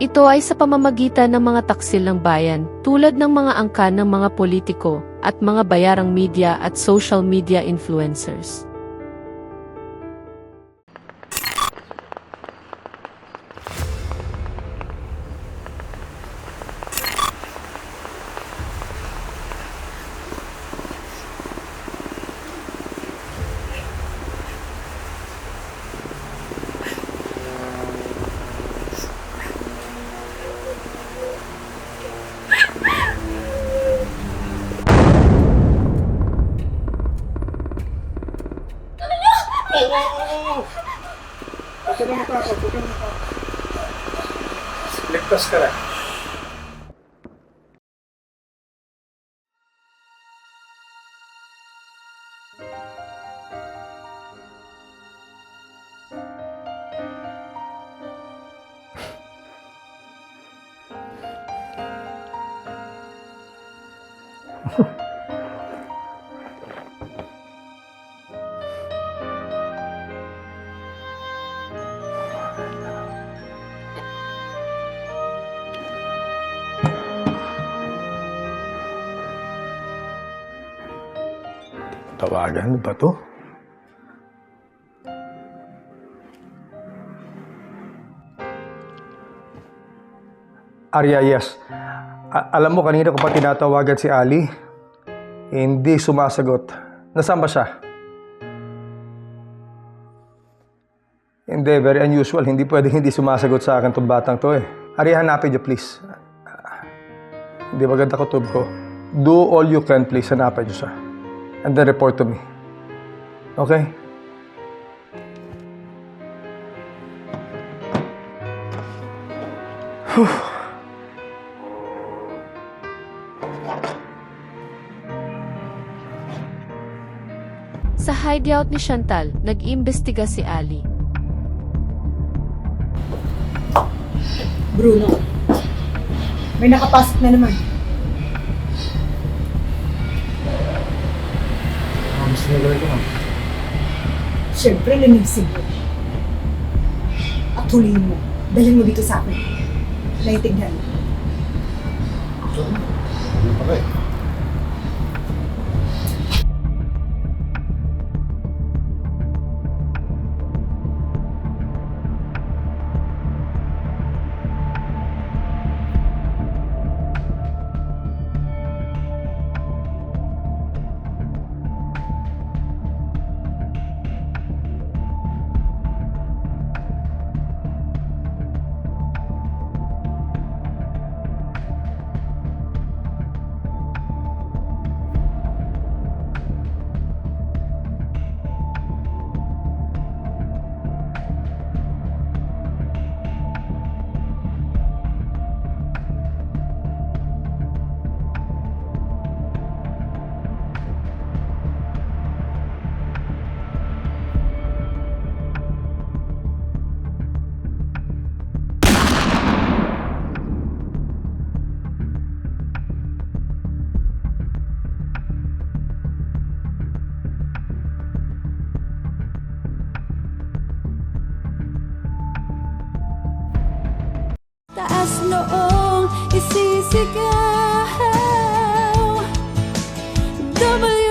Ito ay sa pamamagitan ng mga taksil ng bayan tulad ng mga angkan ng mga politiko at mga bayarang media at social media influencers. Huwag ka na matakot, huwag ka na matakot. Ligtas ka na. Tawagan ba to? Arya, yes. A- alam mo, kanina ko pa tinatawagan si Ali. Hindi sumasagot. Nasaan ba siya? Hindi, very unusual. Hindi pwedeng hindi sumasagot sa akin itong batang to eh. Arya, hanapin niyo please. Hindi maganda ko tub. Do all you can please, hanapin niyo siya. And then report to me. Okay? Sa hideout ni Chantal, nag-iimbestiga si Ali. Bruno, may nakapasok na naman. Nilagay ko. Siyempre, linisin mo. At huliin mo. Dalhin mo dito sa akin. Naitignan. Ano pala eh? Noong isisigaw W